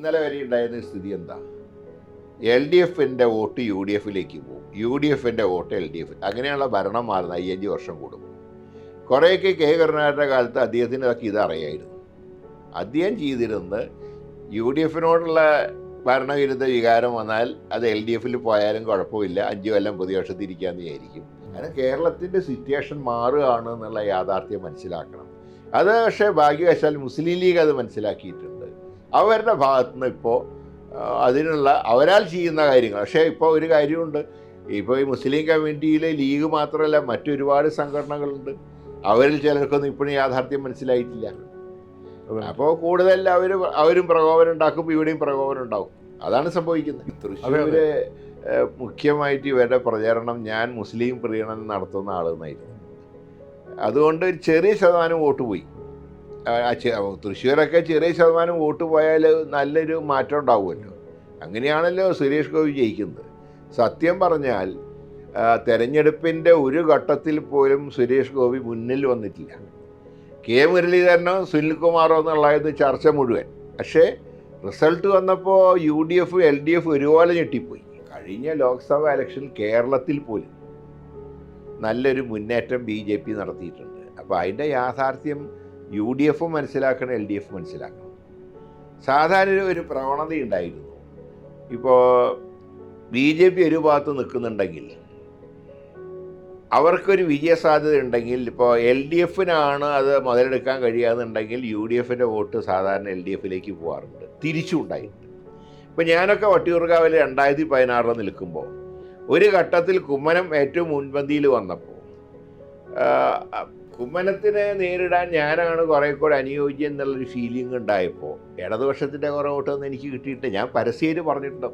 ഇന്നലെ വരെ ഉണ്ടായിരുന്ന സ്ഥിതി എന്താ? എൽ ഡി എഫിന്റെ വോട്ട് യു ഡി എഫിലേക്ക് പോകും. യു ഡി എഫിന്റെ വോട്ട് എൽ ഡി എഫ്. അങ്ങനെയുള്ള ഭരണം മാറുന്ന അയ്യഞ്ച് വർഷം കൂടും. കുറേയൊക്കെ കെ കരുണാകരന്റെ കാലത്ത് അദ്ദേഹത്തിന് ഇതൊക്കെ ഇതറിയായിരുന്നു. അദ്ദേഹം ചെയ്തിരുന്നത് യു ഡി എഫിനോടുള്ള ഭരണവിരുദ്ധ വികാരം വന്നാൽ അത് എൽ ഡി എഫിൽ പോയാലും കുഴപ്പമില്ല. അഞ്ച് കൊല്ലം പ്രതിപക്ഷത്തിരിക്കാമെന്ന് വിചാരിക്കും. കാരണം കേരളത്തിന്റെ സിറ്റുവേഷൻ മാറുകയാണ് എന്നുള്ള യാഥാർത്ഥ്യം മനസ്സിലാക്കണം. അത് പക്ഷേ ഭാഗ്യവശാൽ മുസ്ലിം ലീഗ് അത് മനസ്സിലാക്കിയിട്ടുണ്ട്. അവരുടെ ഭാഗത്തു നിന്ന് ഇപ്പോൾ അതിനുള്ള അവരാൽ ചെയ്യുന്ന കാര്യങ്ങൾ. പക്ഷേ ഇപ്പോൾ ഒരു കാര്യമുണ്ട്. ഇപ്പോൾ ഈ മുസ്ലിം കമ്മ്യൂണിറ്റിയിലെ ലീഗ് മാത്രമല്ല മറ്റൊരുപാട് സംഘടനകളുണ്ട്. അവരിൽ ചിലർക്കൊന്നും ഇപ്പോഴും യാഥാർത്ഥ്യം മനസ്സിലായിട്ടില്ല. അപ്പോൾ കൂടുതൽ അവർ അവരും പ്രകോപനം ഉണ്ടാക്കും ഇവിടെയും പ്രകോപനം ഉണ്ടാവും. അതാണ് സംഭവിക്കുന്നത്. തൃശ്ശൂര് മുഖ്യമായിട്ട് ഇവരുടെ പ്രചാരണം ഞാൻ മുസ്ലിം പ്രീണനം നടത്തുന്ന ആളെന്നായിരുന്നു. അതുകൊണ്ട് ഒരു ചെറിയ ശതമാനം വോട്ട് പോയി. തൃശ്ശൂരൊക്കെ ചെറിയ ശതമാനം വോട്ട് പോയാൽ നല്ലൊരു മാറ്റം ഉണ്ടാവുമല്ലോ. അങ്ങനെയാണല്ലോ സുരേഷ് ഗോപി ജയിക്കുന്നത്. സത്യം പറഞ്ഞാൽ തെരഞ്ഞെടുപ്പിന്റെ ഒരു ഘട്ടത്തിൽ പോലും സുരേഷ് ഗോപി മുന്നിൽ വന്നിട്ടില്ല. കെ മുരളീധരനോ സുനിൽകുമാറോ എന്നുള്ളത് ചർച്ച മുഴുവൻ. പക്ഷേ റിസൾട്ട് വന്നപ്പോൾ U D F L D F ഒരുപോലെ ഞെട്ടിപ്പോയി. കഴിഞ്ഞ ലോക്സഭാ ഇലക്ഷൻ കേരളത്തിൽ പോലും നല്ലൊരു മുന്നേറ്റം ബി ജെ പി നടത്തിയിട്ടുണ്ട്. അപ്പോൾ അതിന്റെ യാഥാർത്ഥ്യം യു ഡി എഫും മനസ്സിലാക്കണം എൽ ഡി എഫ് മനസ്സിലാക്കണം. സാധാരണ ഒരു- പ്രവണത ഉണ്ടായിരുന്നു. ഇപ്പോൾ ബി ജെ പി ഒരു ഭാഗത്ത് നിൽക്കുന്നുണ്ടെങ്കിൽ അവർക്കൊരു വിജയസാധ്യത ഉണ്ടെങ്കിൽ ഇപ്പോൾ എൽ ഡി എഫിനാണ് അത് മുതലെടുക്കാൻ കഴിയാന്നുണ്ടെങ്കിൽ യു ഡി എഫിന്റെ വോട്ട് സാധാരണ എൽ ഡി എഫിലേക്ക് പോകാറുണ്ട് തിരിച്ചും ഉണ്ടായിട്ടുണ്ട് ഇപ്പം ഞാനൊക്കെ വട്ടിയൂർക്കാവിൽ രണ്ടായിരത്തി പതിനാറിൽ നിൽക്കുമ്പോൾ ഒരു ഘട്ടത്തിൽ കുമ്മനം ഏറ്റവും മുൻപന്തിയിൽ വന്നപ്പോൾ കുമ്മനത്തിനെ നേരിടാൻ ഞാനാണ് കുറെ കൂടെ അനുയോജ്യം എന്നുള്ളൊരു ഫീലിംഗ് ഉണ്ടായപ്പോൾ ഇടതുപക്ഷത്തിന്റെ കുറേ വോട്ടൊന്നും എനിക്ക് കിട്ടിയിട്ട് ഞാൻ പരസ്യമായിട്ട് പറഞ്ഞിട്ടുണ്ടോ.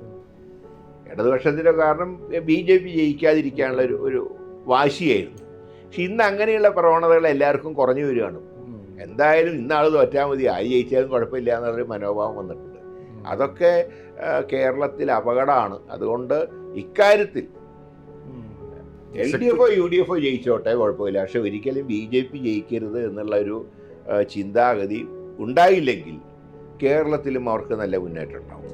ഇടതുപക്ഷത്തിന്റെ കാരണം ബി ജെ പി ജയിക്കാതിരിക്കാനുള്ള ഒരു ഒരു വാശിയായിരുന്നു. പക്ഷെ ഇന്ന് അങ്ങനെയുള്ള പ്രവണതകൾ എല്ലാവർക്കും കുറഞ്ഞു വരികയാണ്. എന്തായാലും ഇന്നാൾ തോറ്റാൽ മതി. ആയി ജയിച്ചാലും കുഴപ്പമില്ല എന്നുള്ളൊരു മനോഭാവം വന്നിട്ടുണ്ട്. അതൊക്കെ കേരളത്തിൽ അപകടമാണ്. അതുകൊണ്ട് ഇക്കാര്യത്തിൽ എൽ ഡി എഫോ യു ഡി എഫോ ജയിച്ചോട്ടെ കുഴപ്പമില്ല. പക്ഷെ ഒരിക്കലും ബി ജെ പി ജയിക്കരുത് എന്നുള്ള ഒരു ചിന്താഗതി ഉണ്ടായില്ലെങ്കിൽ കേരളത്തിലും അവർക്ക് നല്ല മുന്നേറ്റം ഉണ്ടാവും.